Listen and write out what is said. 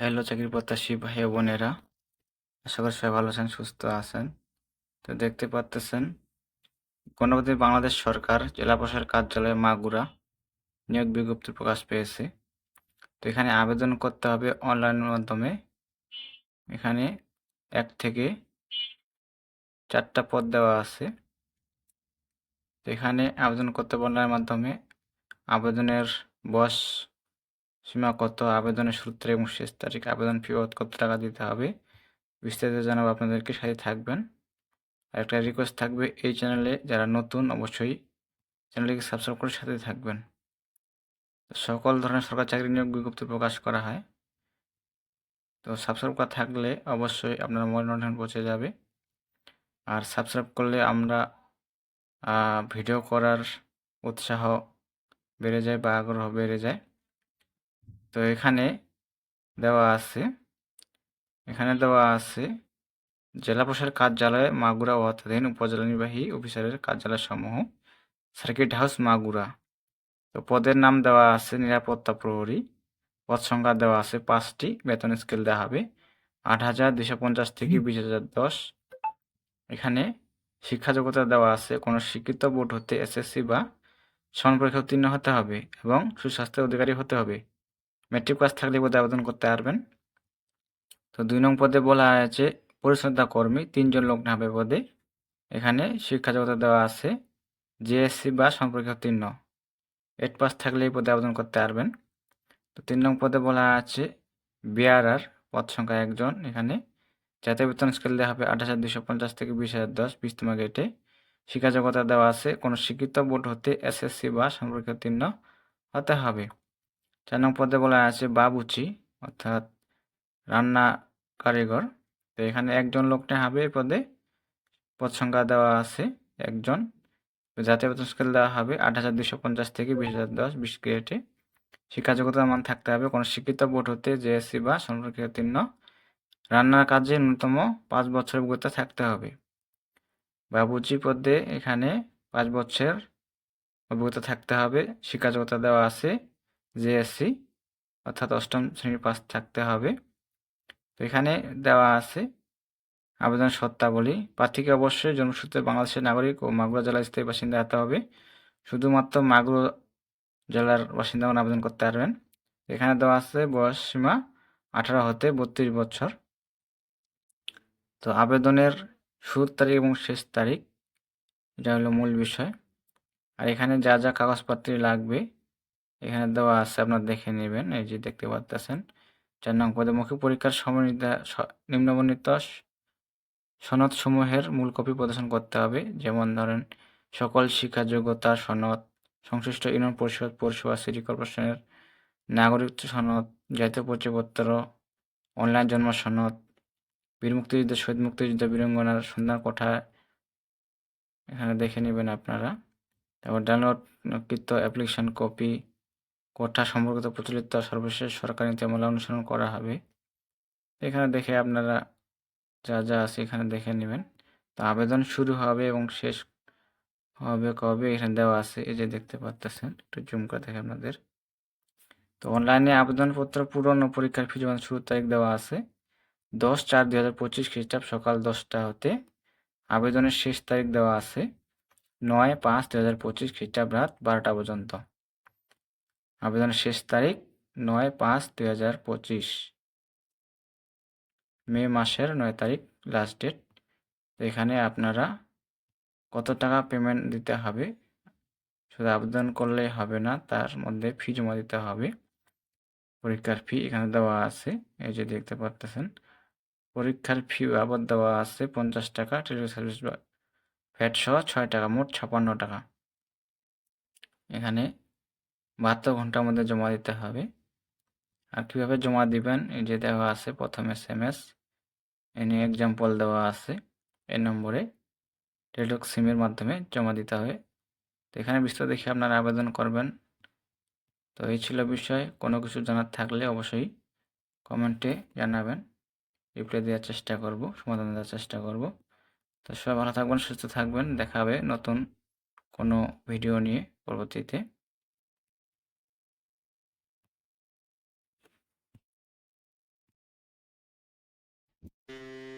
Hello চাকরি প্রত্যাশী ভাই বোনেরা। আশা করি সবাই ভালো আছেন, সুস্থ আছেন। তো দেখতে পাচ্তেছেন গণপতি বাংলাদেশ সরকার, জেলা প্রশাসক কার্যালয় মাগুরা নিয়োগ বিজ্ঞপ্তি প্রকাশ পেয়েছে। তো এখানে আবেদন করতে হবে অনলাইনের মাধ্যমে। এখানে এক থেকে চারটা পদ দেওয়া আছে। তো এখানে আবেদন করতে অনলাইনের মাধ্যমে। আবেদনের বয়স সীমা কত আবেদনের সূত্র এবং শেষ তারিখ আবেদন ফি কত টাকা দিতে হবে বিস্তারিত জানাব আপনাদেরকে, সাথে থাকবেন। আর একটা রিকোয়েস্ট থাকবে, এই চ্যানেলে যারা নতুন অবশ্যই চ্যানেলটিকে সাবস্ক্রাইব করে সাথে থাকবেন। সকল ধরনের সরকারি চাকরি নিয়োগ বিজ্ঞপ্তি প্রকাশ করা হয়। তো সাবস্ক্রাইব করা থাকলে অবশ্যই আপনার মোবাইল নোটিফিকেশন পৌঁছে যাবে। আর সাবস্ক্রাইব করলে আমরা ভিডিও করার উৎসাহ বেড়ে যায় বা আগ্রহ বেড়ে যায়। তো এখানে দেওয়া আছে এখানে দেওয়া আছে জেলা প্রশাসক কার্যালয় মাগুরা ও অর্থাধীন উপজেলা নির্বাহী অফিসারের কার্যালয় সমূহ সার্কিট হাউস মাগুরা। তো পদের নাম দেওয়া আছে নিরাপত্তা প্রহরী পদ সংখ্যা দেওয়া আছে পাঁচটি বেতন স্কেল দেওয়া হবে আট হাজার দুশো পঞ্চাশ থেকে বিশ হাজার দশ। এখানে শিক্ষা যোগ্যতা দেওয়া আছে কোনো শিক্ষিত বোর্ড হতে এসএসসি বা সমান পরীক্ষা উত্তীর্ণ হতে হবে এবং সুস্বাস্থ্যের অধিকারী হতে হবে। মেট্রিক পাস থাকলে পদে আবেদন করতে পারবেন। তো দুই নং পদে বলা হয়েছে পরিচ্ছন্নতা কর্মী, তিনজন লোক নেবে পদে। এখানে শিক্ষা জগতে দেওয়া আছে জিএসসি বা সম্পর্কে উত্তীর্ণ এইট পাস থাকলে এই পদে আবেদন করতে পারবেন। তো তিন নং পদে বলা আছে বিআরআর পদ সংখ্যা একজন এখানে। জাতীয় বেতন স্কেল দেওয়া হবে আট হাজার দুশো পঞ্চাশ থেকে বিশ হাজার দশ বিশতম গেটে শিক্ষা দেওয়া আছে, কোনো শিক্ষিত বোর্ড হতে এসএসসি বা সম্পর্কে উত্তীর্ণ হতে হবে। চার নং পদে বলা আছে বাবুচি, অর্থাৎ রান্না কারিগর। তো এখানে একজন লোকটা হবে এই পদে, পদ সংখ্যা দেওয়া আছে একজন। জাতীয় বেতন স্কেল দেওয়া হবে আট হাজার দুশো পঞ্চাশ থেকে বিশ হাজার দশ, বিশ গ্রেডে। শিক্ষা যোগ্যতার মান থাকতে হবে কোনো শিক্ষিত বোর্ড হতে, জেএসসি বা সম্পর্কে উত্তীর্ণ। রান্নার কাজে ন্যূনতম পাঁচ বছরের অভিজ্ঞতা থাকতে হবে। বাবুজি পদে এখানে পাঁচ বছর অভিজ্ঞতা থাকতে হবে শিক্ষা যোগ্যতা দেওয়া আছে। জেএসসি, অর্থাৎ অষ্টম শ্রেণির পাস থাকতে হবে। তো এখানে দেওয়া আছে আবেদন সত্তাবলী প্রার্থীকে অবশ্যই জন্মসূত্রে বাংলাদেশের নাগরিক ও মাগুরা জেলার স্থায়ী বাসিন্দা হতে হবে। শুধুমাত্র মাগুরা জেলার বাসিন্দাগণ আবেদন করতে পারবেন। এখানে দেওয়া আছে বয়স সীমা আঠারো হতে বত্রিশ বছর। তো আবেদনের শুরুর তারিখ এবং শেষ তারিখ, এটা হলো মূল বিষয়। আর এখানে যা যা কাগজপত্র লাগবে এখানে দেওয়া আছে, আপনারা দেখে নেবেন, এই যে দেখতে পাচ্ছেন চার নং পদে মৌখিক পরীক্ষার সময় নিম্নবর্ণিত সনদসমূহের মূল কপি প্রদর্শন করতে হবে। যেমন ধরেন, সকল শিক্ষা যোগ্যতা সনদ, সংশ্লিষ্ট ইউনিয়ন পরিষদ, পৌরসভা, সিটি কর্পোরেশনের নাগরিক সনদ, জাতীয় পরিচয়পত্র, অনলাইন জন্ম সনদ, বীর মুক্তিযুদ্ধ, শহীদ মুক্তিযুদ্ধ, বীরঙ্গনার সন্ধান কোঠা, এখানে দেখে নেবেন আপনারা। তারপর ডাউনলোডকৃত অ্যাপ্লিকেশন কপি কোঠা সম্পর্কিত প্রচলিত সর্বশেষ সরকারি নীতিমালা অনুসরণ করা হবে। এখানে দেখে আপনারা যা যা আছে এখানে দেখে নেবেন। তো আবেদন শুরু হবে এবং শেষ হবে কবে এখানে দেওয়া আছে, এই যে দেখতে পাচ্ছেন একটু জুম করে দেখে আপনাদের। তো অনলাইনে আবেদনপত্র পূরণ ও পরীক্ষার ফি জমা শুরুর তারিখ দেওয়া আছে। দশ চার দুই হাজার পঁচিশ খ্রিস্টাব্দ সকাল দশটা হতে আবেদনের শেষ তারিখ দেওয়া আছে। নয় পাঁচ দু হাজার পঁচিশ খ্রিস্টাব্দ রাত বারোটা পর্যন্ত। আবেদনের শেষ তারিখ নয় পাঁচ দুই হাজার পঁচিশ। মে মাসের নয় তারিখ লাস্ট ডেট এখানে আপনারা কত টাকা পেমেন্ট দিতে হবে, শুধু আবেদন করলে হবে না, তার মধ্যে ফি জমা দিতে হবে। পরীক্ষার ফি এখানে দেওয়া আছে, এই যে দেখতে পাচ্ছেন। পরীক্ষার ফি আবার দেওয়া আছে পঞ্চাশ টাকা, টেলিফোন সার্ভিস ফ্যাট সহ ছয় টাকা, মোট ছাপান্ন টাকা। এখানে বাহাত্তর ঘণ্টার মধ্যে জমা দিতে হবে। আর কীভাবে জমা দিবেন? এই যে দেওয়া আছে প্রথম এস এম এস এনে এক্সাম্পল দেওয়া আছে এই নম্বরে। টেলিটক সিমের মাধ্যমে জমা দিতে হবে। তো এখানে বিস্তারিত দেখে আপনারা আবেদন করবেন। তো এই ছিল বিষয়। কোনো কিছু জানার থাকলে অবশ্যই কমেন্টে জানাবেন। রিপ্লাই দেওয়ার চেষ্টা করব, সমাধান দেওয়ার চেষ্টা করব। তো সবাই ভালো থাকবেন, সুস্থ থাকবেন। দেখা হবে নতুন কোনো ভিডিও নিয়ে পরবর্তীতে। you